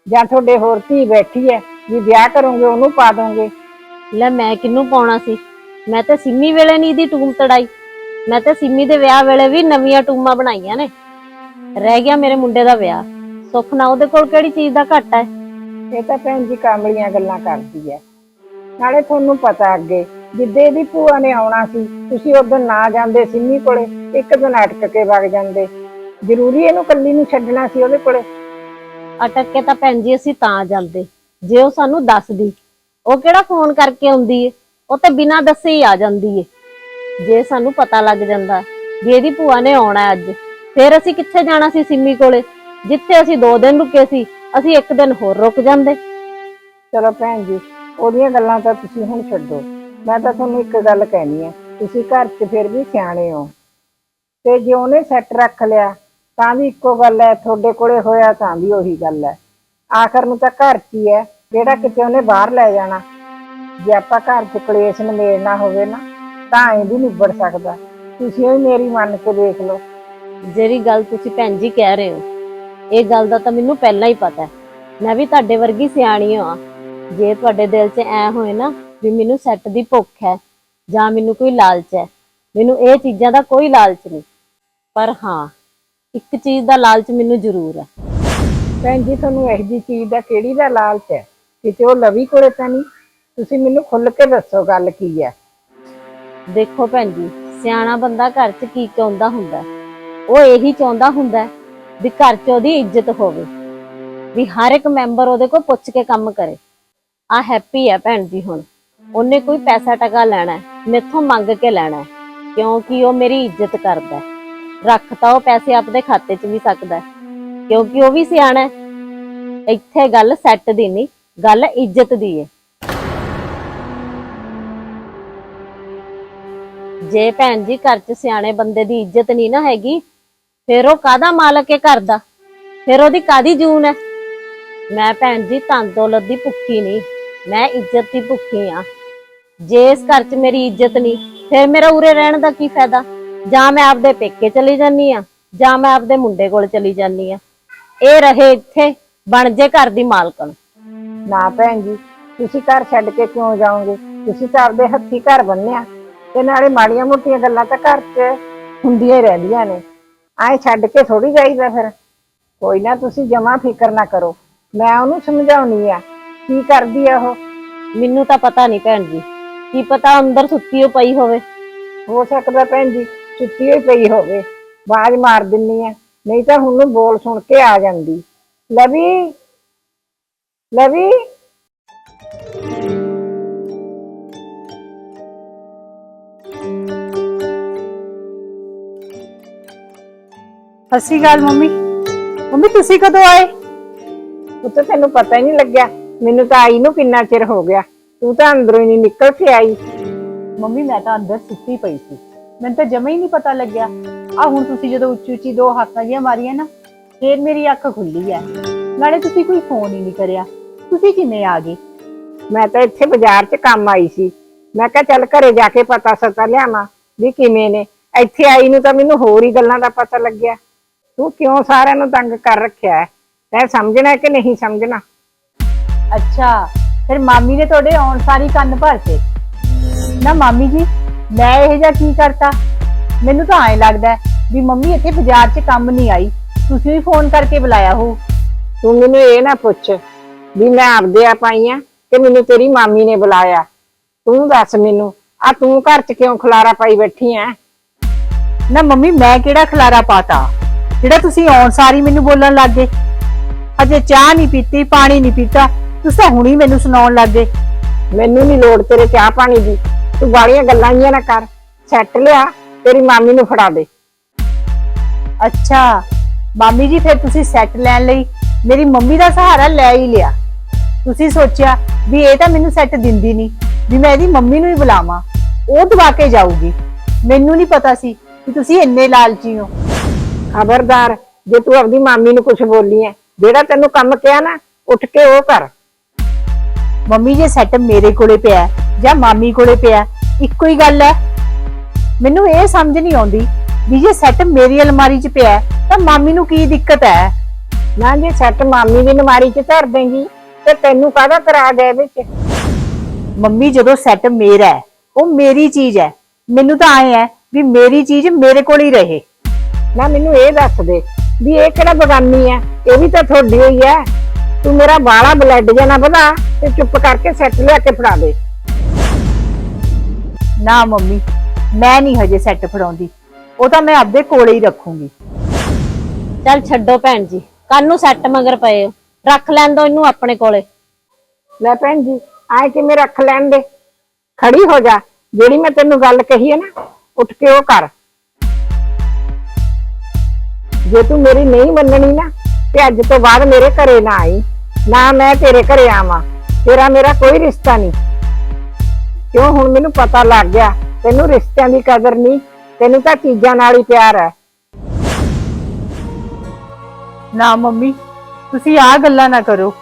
ਜਾਂ ਤੁਹਾਡੇ ਹੋਰ ਧੀ ਬੈਠੀ ਹੈ ਵੀ ਵਿਆਹ ਕਰੋਗੇ ਉਹਨੂੰ ਪਾ ਦੋਗੇ? ਲੈ ਮੈਂ ਕਿਹਨੂੰ ਪਾਉਣਾ ਸੀ? ਮੈਂ ਤੇ ਸਿੰਮੀ ਵੇਲੇ ਨਹੀਂ ਦੀ ਟੂਮ ਤੜਾਈ। ਮੈਂ ਤੇ ਸਿੰਮੀ ਦੇ ਵਿਆਹ ਵੇਲੇ ਵੀ ਨਵੀਆਂ ਟੂਮਾਂ ਬਣਾਈਆਂ ਨੇ। ਰਹਿ ਗਿਆ ਮੇਰੇ ਮੁੰਡੇ ਦਾ ਵਿਆਹ। ਸੁੱਖ ਨਾ ਉਹਦੇ ਕੋਲ ਕਿਹੜੀ ਚੀਜ਼ ਦਾ ਘੱਟ ਹੈ? ਇਹ ਤਾਂ ਭੈਣ ਜੀ ਕਾਮਲੀਆਂ ਗੱਲਾਂ ਕਰਦੀ ਹੈ। ਨਾਲੇ ਤੁਹਾਨੂੰ ਪਤਾ ਅੱਗੇ ਜਿੱਦੇ ਇਹਦੀ ਭੂਆ ਨੇ ਆਉਣਾ ਸੀ ਤੁਸੀਂ ਉਦੋਂ ਨਾ ਜਾਂਦੇ ਸਿੰਮੀ ਕੋਲੇ ਇੱਕ ਦਿਨ ਅਟਕ ਕੇ ਵਗ ਜਾਂਦੇ। ਜ਼ਰੂਰੀ ਇਹਨੂੰ ਕੱਲੀ ਨੂੰ ਛੱਡਣਾ ਸੀ ਉਹਦੇ ਕੋਲੇ। ਅਟਕ ਕੇ ਤਾਂ ਭੈਣ ਜੀ ਅਸੀਂ ਤਾਂ ਜਾਂਦੇ। ਜੇ ਉਹ ਸਾਨੂੰ ਦੱਸਦੀ ਉਹ ਕਿਹੜਾ ਫੋਨ ਕਰਕੇ ਆਉਂਦੀ ਏ? ਉਹ ਤੇ ਬਿਨਾਂ ਦੱਸੇ ਹੀ ਆ ਜਾਂਦੀ ਏ। ਜੇ ਸਾਨੂੰ ਪਤਾ ਲੱਗ ਜਾਂਦਾ ਵੀ ਇਹਦੀ ਭੂਆ ਨੇ ਆਉਣਾ ਅੱਜ ਫਿਰ ਅਸੀਂ ਕਿੱਥੇ ਜਾਣਾ ਸੀ ਸਿੰਮੀ ਕੋਲੇ? ਜਿੱਥੇ ਅਸੀਂ 2 ਦਿਨ ਰੁਕੇ ਸੀ ਅਸੀਂ ਇੱਕ ਦਿਨ ਹੋਰ ਰੁਕ ਜਾਂਦੇ। ਚਲੋ ਭੈਣ ਜੀ ਉਹਦੀਆਂ ਗੱਲਾਂ ਤਾਂ ਤੁਸੀਂ ਹੁਣ ਛੱਡੋ। ਮੈਂ ਤਾਂ ਤੁਹਾਨੂੰ ਇੱਕ ਗੱਲ ਕਹਿਣੀ ਹੈ ਤੁਸੀਂ ਘਰ 'ਚ ਫਿਰ ਵੀ ਸਿਆਣੇ ਹੋ। ਤੇ ਜੇ ਉਹਨੇ ਸੈੱਟ ਰੱਖ ਲਿਆ, ਤਾਂ ਵੀ ਇੱਕੋ ਗੱਲ ਹੈ ਤੁਹਾਡੇ ਕੋਲੇ ਹੋਇਆ ਤਾਂ ਵੀ ਉਹੀ ਗੱਲ ਹੈ ਆਖਰ ਨੂੰ ਤਾਂ ਘਰ 'ਚ ਹੀ ਹੈ ਜਿਹੜਾ ਕਿਤੇ ਉਹਨੇ ਬਾਹਰ ਲੈ ਜਾਣਾ। ਜੇ ਆਪਾਂ ਘਰ 'ਚ ਕਲੇਸ਼ ਨਿਬੇੜਨਾ ਹੋਵੇ ਨਾ, ਤਾਂ ਐਂ ਵੀ ਨਿਬੜ ਸਕਦਾ। ਤੁਸੀਂ ਉਹ ਮੇਰੀ ਮੰਨ ਕੇ ਦੇਖ ਲਓ। ਜਿਹੜੀ ਗੱਲ ਤੁਸੀਂ ਭੈਣ ਜੀ ਕਹਿ ਰਹੇ ਹੋ, ਇਹ ਗੱਲ ਦਾ ਤਾਂ ਮੈਨੂੰ ਪਹਿਲਾਂ ਹੀ ਪਤਾ ਹੈ ਮੈਂ ਵੀ ਤੁਹਾਡੇ ਵਰਗੀ ਸਿਆਣੀ ਹਾਂ। ਜੇ ਤੁਹਾਡੇ ਦਿਲ 'ਚ ਐ ਹੋਏ ਨਾ ਵੀ ਮੈਨੂੰ ਸੈੱਟ ਦੀ ਭੁੱਖ ਹੈ ਜਾਂ ਮੈਨੂੰ ਕੋਈ ਲਾਲਚ ਹੈ। ਮੈਨੂੰ ਇਹ ਚੀਜ਼ਾਂ ਦਾ ਕੋਈ ਲਾਲਚ ਨਹੀਂ। ਪਰ ਹਾਂ ਇੱਕ ਚੀਜ਼ ਦਾ ਲਾਲਚ ਮੈਨੂੰ ਜ਼ਰੂਰ ਹੈ। ਭੈਣ ਜੀ ਤੁਹਾਨੂੰ ਇਹੋ ਜਿਹੀ ਚੀਜ਼ ਦਾ ਕਿਹੜੀ ਦਾ ਲਾਲਚ ਹੈ? ਕਿਤੇ ਉਹ ਲਵੀ ਕੋਲੇ ਤਾਂ ਨਹੀਂ? ਤੁਸੀਂ ਮੈਨੂੰ ਖੁੱਲ ਕੇ ਦੱਸੋ ਗੱਲ ਕੀ ਹੈ। ਦੇਖੋ ਭੈਣ ਜੀ ਸਿਆਣਾ ਬੰਦਾ ਘਰ 'ਚ ਕੀ ਚਾਹੁੰਦਾ ਹੁੰਦਾ? ਉਹ ਇਹੀ ਚਾਹੁੰਦਾ ਹੁੰਦਾ ਵੀ ਘਰ 'ਚ ਉਹਦੀ ਇੱਜ਼ਤ ਹੋਵੇ ਵੀ ਹਰ ਇੱਕ ਮੈਂਬਰ ਉਹਦੇ ਕੋਲ ਪੁੱਛ ਕੇ ਕੰਮ ਕਰੇ। ਆ ਹੈਪੀ ਹੈ ਭੈਣ ਜੀ ਹੁਣ। ਉਹਨੇ ਕੋਈ ਪੈਸਾ ਟਕਾ ਲੈਣਾ ਹੈ, ਮੈਥੋਂ ਮੰਗ ਕੇ ਲੈਣਾ ਹੈ, ਕਿਉਂਕਿ ਉਹ ਮੇਰੀ ਇੱਜ਼ਤ ਕਰਦਾ ਹੈ। ਰੱਖ ਤਾਂ ਉਹ ਪੈਸੇ ਆਪਦੇ ਖਾਤੇ 'ਚ ਵੀ ਸਕਦਾ ਹੈ, ਕਿਉਂਕਿ ਉਹ ਵੀ ਸਿਆਣਾ ਹੈ। ਇੱਥੇ ਗੱਲ ਸੈੱਟ ਦੀ ਨਹੀਂ ਗੱਲ ਇੱਜ਼ਤ ਦੀ ਹੈ। ਜੇ ਭੈਣ ਜੀ ਘਰ 'ਚ ਸਿਆਣੇ ਬੰਦੇ ਦੀ ਇੱਜ਼ਤ ਨਹੀਂ ਨਾ ਹੈਗੀ ਫਿਰ ਉਹ ਕਾਦਾ ਮਾਲਕ ਹੈ ਘਰ ਦਾ? ਫਿਰ ਉਹਦੀ ਕਾਦੀ ਜੂਨ ਹੈ? ਮੈਂ ਭੈਣ ਜੀ ਧਨ ਦੌਲਤ ਦੀ ਭੁੱਖੀ ਨਹੀਂ ਮੈਂ ਇੱਜ਼ਤ ਦੀ ਭੁੱਖੀ ਆ ਜੇ ਇਸ ਘਰ 'ਚ ਮੇਰੀ ਇੱਜ਼ਤ ਨਹੀਂ ਫਿਰ ਮੇਰਾ ਉਰੇ ਰਹਿਣ ਦਾ ਕੀ ਫਾਇਦਾ? ਜਾਂ ਮੈਂ ਆਪਦੇ ਪੇਕੇ ਚਲੀ ਜਾਨੀ ਆ ਜਾਂ ਮੈਂ ਆਪਦੇ ਮੁੰਡੇ ਕੋਲ ਚਲੀ ਜਾਨੀ ਆ ਇਹ ਰਹੇ ਇੱਥੇ ਬਣ ਜੇ ਘਰ ਦੀ ਮਾਲਕਣ। ਨਾ ਭੈਣ ਜੀ ਤੁਸੀਂ ਘਰ ਛੱਡ ਕੇ ਕਿਉਂ ਜਾਓਗੇ? ਤੁਸੀਂ ਤਾਂ ਆਪਦੇ ਹੱਥੀ ਘਰ ਬੰਨਿਆ ਤੇ ਨਾਲੇ ਮਾੜੀਆਂ ਮੋਟੀਆਂ ਗੱਲਾਂ ਤਾਂ ਘਰ 'ਚ ਹੁੰਦੀਆਂ ਹੀ ਰਹਿੰਦੀਆਂ ਨੇ। ਆਏ ਛੱਡ ਕੇ ਥੋੜੀ ਜਾਈਦਾ ਫਿਰ। ਕੋਈ ਨਾ ਤੁਸੀਂ ਜਮਾ ਫਿਕਰ ਨਾ ਕਰੋ। ਮੈਂ ਉਹਨੂੰ ਸਮਝਾਉਣੀ ਆ। ਕੀ ਕਰਦੀ ਆ ਉਹ? ਮੈਨੂੰ ਤਾਂ ਪਤਾ ਨਹੀਂ ਭੈਣ ਜੀ। ਕੀ ਪਤਾ ਅੰਦਰ ਸੁੱਤੀ ਹੋ ਪਈ ਹੋਵੇ। ਹੋ ਸਕਦਾ ਭੈਣ ਜੀ ਸੁੱਤੀ ਹੋਈ ਪਈ ਹੋਵੇ। ਆਵਾਜ਼ ਮਾਰ ਦਿੰਨੀ ਆ ਨਹੀਂ ਤਾਂ ਹੁਣ ਨੂੰ ਬੋਲ ਸੁਣ ਕੇ ਆ ਜਾਂਦੀ। ਲਵੀ ਲਵੀ। ਸਤਿ ਸ਼੍ਰੀ ਅਕਾਲ ਮੰਮੀ। ਮੰਮੀ ਤੁਸੀਂ ਕਦੋਂ ਆਏ? ਉੱਤੇ ਤੈਨੂੰ ਪਤਾ ਹੀ ਨਹੀਂ ਲੱਗਿਆ। ਮੈਨੂੰ ਤਾਂ ਆਈ ਨੂੰ ਕਿੰਨਾ ਚਿਰ ਹੋ ਗਿਆ। ਤੂੰ ਤਾਂ ਅੰਦਰੋਂ ਹੀ ਨਹੀਂ ਨਿਕਲ ਕੇ ਆਈ। ਮੰਮੀ ਮੈਂ ਤਾਂ ਅੰਦਰ ਸੁੱਤੀ ਪਈ ਸੀ। ਮੈਨੂੰ ਤਾਂ ਜਮਾ ਹੀ ਨਹੀਂ ਪਤਾ ਲੱਗਿਆ। ਆ ਹੁਣ ਤੁਸੀਂ ਜਦੋਂ ਉੱਚੀ ਉੱਚੀ ਦੋ ਹੱਥਾਂ ਜਿਹੀਆਂ ਮਾਰੀਆਂ ਨਾ ਫੇਰ ਮੇਰੀ ਅੱਖ ਖੁੱਲੀ ਹੈ ਨਾਲੇ ਤੁਸੀਂ ਕੋਈ ਫੋਨ ਹੀ ਨਹੀਂ ਕਰਿਆ। ਤੁਸੀਂ ਕਿਵੇਂ ਆ ਗਏ? ਮੈਂ ਤਾਂ ਇੱਥੇ ਬਾਜ਼ਾਰ 'ਚ ਕੰਮ ਆਈ ਸੀ। ਮੈਂ ਕਿਹਾ ਚੱਲ ਘਰੇ ਜਾ ਕੇ ਪਤਾ ਸਤਾ ਲਿਆਵਾਂ ਵੀ ਕਿਵੇਂ ਨੇ। ਇੱਥੇ ਆਈ ਨੂੰ ਤਾਂ ਮੈਨੂੰ ਹੋਰ ਹੀ ਗੱਲਾਂ ਦਾ ਪਤਾ ਲੱਗਿਆ। ਤੂੰ ਕਿਉਂ ਸਾਰਿਆਂ ਨੂੰ ਤੰਗ ਕਰ ਰੱਖਿਆ ਹੈ ਤੈਂ ਸਮਝਣਾ ਕਿ ਨਹੀਂ ਸਮਝਣਾ? ਅੱਛਾ ਫਿਰ ਮਾਮੀ ਨੇ ਤੁਹਾਡੇ ਆਉਣ ਸਾਰੀ ਕੰਨ ਭਰਤੇ ਨਾ ਮਾਮੀ ਜੀ ਮੈਂ ਇਹ ਜਿਹਾ ਕੀ ਕਰਤਾ? ਮੈਨੂੰ ਤਾਂ ਐਂ ਲੱਗਦਾ ਵੀ ਮੰਮੀ ਇੱਥੇ ਬਾਜ਼ਾਰ 'ਚ ਕੰਮ ਨਹੀਂ ਆਈ। ਤੁਸੀਂ ਵੀ ਫੋਨ ਕਰਕੇ ਬੁਲਾਇਆ ਹੋ। ਤੂੰ ਮੈਨੂੰ ਇਹ ਨਾ ਪੁੱਛ ਵੀ ਮੈਂ ਆਪਦੇ ਆਪ ਆਈ ਆ ਕਿ ਮੈਨੂੰ ਤੇਰੀ ਮਾਮੀ ਨੇ ਬੁਲਾਇਆ। ਤੂੰ ਦੱਸ ਮੈਨੂੰ ਆ ਤੂੰ ਘਰ 'ਚ ਕਿਉਂ ਖਲਾਰਾ ਪਾਈ ਬੈਠੀ ਐ ਨਾ ਮੰਮੀ ਮੈਂ ਕਿਹੜਾ ਖਲਾਰਾ ਪਾਤਾ? ਜਿਹੜਾ ਤੁਸੀਂ ਆਉਣ ਸਾਰੀ ਮੈਨੂੰ ਬੋਲਣ ਲੱਗ ਗਏ। ਅਜੇ ਚਾਹ ਨਹੀਂ ਪੀਤੀ ਪਾਣੀ ਨਹੀਂ ਪੀਤਾ। ਤੁਸੀਂ ਹੁਣੀ ਮੈਨੂੰ ਸੁਣਾਉਣ ਲੱਗ ਗਏ। ਮੈਨੂੰ ਨਹੀਂ ਲੋੜ ਤੇਰੇ ਚਾਹ ਪਾਣੀ ਦੀ। ਤੂੰ ਬਾਲੀਆਂ ਗੱਲਾਂ ਜੀਆਂ ਨਾ ਕਰ। ਸੈੱਟ ਲਿਆ ਤੇਰੀ ਮਾਮੀ ਨੂੰ ਫੜਾ ਦੇ। ਅੱਛਾ ਮਾਮੀ ਜੀ ਫਿਰ ਤੁਸੀਂ ਸੈੱਟ ਲੈਣ ਲਈ ਮੇਰੀ ਮੰਮੀ ਦਾ ਸਹਾਰਾ ਲੈ ਹੀ ਲਿਆ। ਤੁਸੀਂ ਸੋਚਿਆ ਵੀ ਇਹ ਤਾਂ ਮੈਨੂੰ ਸੈੱਟ ਦਿੰਦੀ ਨਹੀਂ ਵੀ ਮੈਂ ਇਹਦੀ ਮੰਮੀ ਨੂੰ ਹੀ ਬੁਲਾਵਾਂ। ਉਹ ਦਵਾ ਕੇ ਜਾਊਗੀ। ਮੈਨੂੰ ਨਹੀਂ ਪਤਾ ਸੀ ਕਿ ਤੁਸੀਂ ਇੰਨੇ ਲਾਲਚੀ ਹੋ। ਖਬਰਦਾਰ ਜੇ ਤੂੰ ਆਪਦੀ ਮਾਮੀ ਨੂੰ ਕੁਝ ਬੋਲੀ ਐ ਜਿਹੜਾ ਤੈਨੂੰ ਕੰਮ ਕਿਹਾ ਨਾ ਉੱਠ ਕੇ ਉਹ ਕਰ। ਮੰਮੀ ਜੇ ਸੈੱਟ ਮੇਰੇ ਕੋਲੇ ਪਿਆ ਹੈ ਜਾਂ ਮਾਮੀ ਕੋਲੇ ਪਿਆ ਹੈ, ਇੱਕੋ ਹੀ ਗੱਲ ਹੈ। ਮੈਨੂੰ ਇਹ ਸਮਝ ਨਹੀਂ ਆਉਂਦੀ ਵੀ ਜੇ ਸੈੱਟ ਮੇਰੀ ਅਲਮਾਰੀ 'ਚ ਪਿਆ ਹੈ, ਤਾਂ ਮਾਮੀ ਨੂੰ ਕੀ ਦਿੱਕਤ ਹੈ? ਨਾ ਜੇ ਸੈੱਟ ਮਾਮੀ ਦੀ ਨਮਾਰੀ 'ਚ ਧਰ ਦੇਂਗੀ ਤੇ ਤੈਨੂੰ ਕਾਹਦਾ ਕਰਾ ਦੇ ਵਿੱਚ ਮੰਮੀ ਜਦੋਂ ਸੈੱਟ ਮੇਰਾ ਹੈ ਉਹ ਮੇਰੀ ਚੀਜ਼ ਹੈ। ਮੈਨੂੰ ਤਾਂ ਆਏ ਹੈ ਵੀ ਮੇਰੀ ਚੀਜ਼ ਮੇਰੇ ਕੋਲ ਹੀ ਰਹੇ। ਨਾ ਮੈਨੂੰ ਇਹ ਦੱਸ ਦੇ ਵੀ ਇਹ ਕਿਹੜਾ ਬਗਾਨੀ ਐ ਇਹ ਵੀ ਤਾਂ ਤੁਹਾਡੀ ਹੋਈ ਐ ਤੂੰ ਮੇਰਾ ਬਾਲਾ ਬਲੱਡ ਜਿਹਾ ਨਾ ਵਧਾ ਤੇ ਚੁੱਪ ਕਰਕੇ ਸੈੱਟ ਲਿਆ ਕੇ ਫੜਾ ਦੇ। ਨਾ ਮੰਮੀ ਮੈਂ ਨਹੀਂ ਹਜੇ ਸੈੱਟ ਫੜਾਉਂਦੀ। ਉਹ ਤਾਂ ਮੈਂ ਆਪਦੇ ਕੋਲੇ ਹੀ ਰੱਖੂੰਗੀ। ਚੱਲ ਛੱਡੋ ਭੈਣ ਜੀ ਕੱਲ ਨੂੰ ਸੈੱਟ ਮਗਰ ਪਏ ਹੋ। ਰੱਖ ਲੈਣ ਦੋ ਇਹਨੂੰ ਆਪਣੇ ਕੋਲੇ। ਲੈ ਭੈਣ ਜੀ ਆਏ ਕਿਵੇਂ ਰੱਖ ਲੈਣ ਦੇ? ਖੜੀ ਹੋ ਜਾ ਜਿਹੜੀ ਮੈਂ ਤੈਨੂੰ ਗੱਲ ਕਹੀ ਹੈ ਨਾ ਉੱਠ ਕੇ ਉਹ ਕਰ। ਜੇ ਤੂੰ ਮੇਰੀ ਨਹੀਂ ਮੰਨਣੀ ਨਾ ਤੇ ਅੱਜ ਤੋਂ ਬਾਅਦ ਮੇਰੇ ਘਰੇ ਨਾ ਆਈ। ਨਾ ਮੈਂ ਤੇਰੇ ਘਰੇ ਆਵਾਂ। ਤੇਰਾ ਮੇਰਾ ਕੋਈ ਰਿਸ਼ਤਾ ਨਹੀਂ। ਕਿਉਂ? ਹੁਣ ਮੈਨੂੰ ਪਤਾ ਲੱਗ ਗਿਆ। ਤੈਨੂੰ ਰਿਸ਼ਤਿਆਂ ਦੀ ਕਦਰ ਨਹੀਂ। ਤੈਨੂੰ ਤਾਂ ਚੀਜ਼ਾਂ ਨਾਲ ਹੀ ਪਿਆਰ ਹੈ। ਨਾ ਮੰਮੀ ਤੁਸੀਂ ਆਹ ਗੱਲਾਂ ਨਾ ਕਰੋ।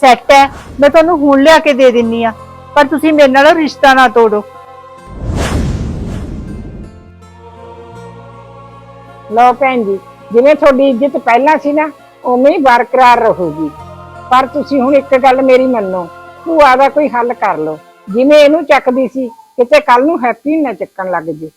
ਸੈੱਟ ਹੈ। ਮੈਂ ਤੁਹਾਨੂੰ ਹੁਣ ਲਿਆ ਕੇ ਦੇ ਦਿੰਨੀ ਆ। ਪਰ ਤੁਸੀਂ ਮੇਰੇ ਨਾਲ ਰਿਸ਼ਤਾ ਨਾ ਤੋੜੋ। ਲਓ ਭੈਣ ਜੀ ਜਿਵੇਂ ਤੁਹਾਡੀ ਇੱਜ਼ਤ ਪਹਿਲਾਂ ਸੀ ਨਾ ਉਵੇਂ ਹੀ ਬਰਕਰਾਰ ਰਹੂਗੀ। ਪਰ ਤੁਸੀਂ ਹੁਣ ਇੱਕ ਗੱਲ ਮੇਰੀ ਮੰਨੋ, ਭੂਆ ਦਾ ਕੋਈ ਹੱਲ ਕਰ ਲਓ। ਜਿਵੇਂ ਇਹਨੂੰ ਚੱਕਦੀ ਸੀ, ਕਿਤੇ ਕੱਲ ਨੂੰ ਹੈਪੀ ਨਾ ਚੱਕਣ ਲੱਗ ਜੇ।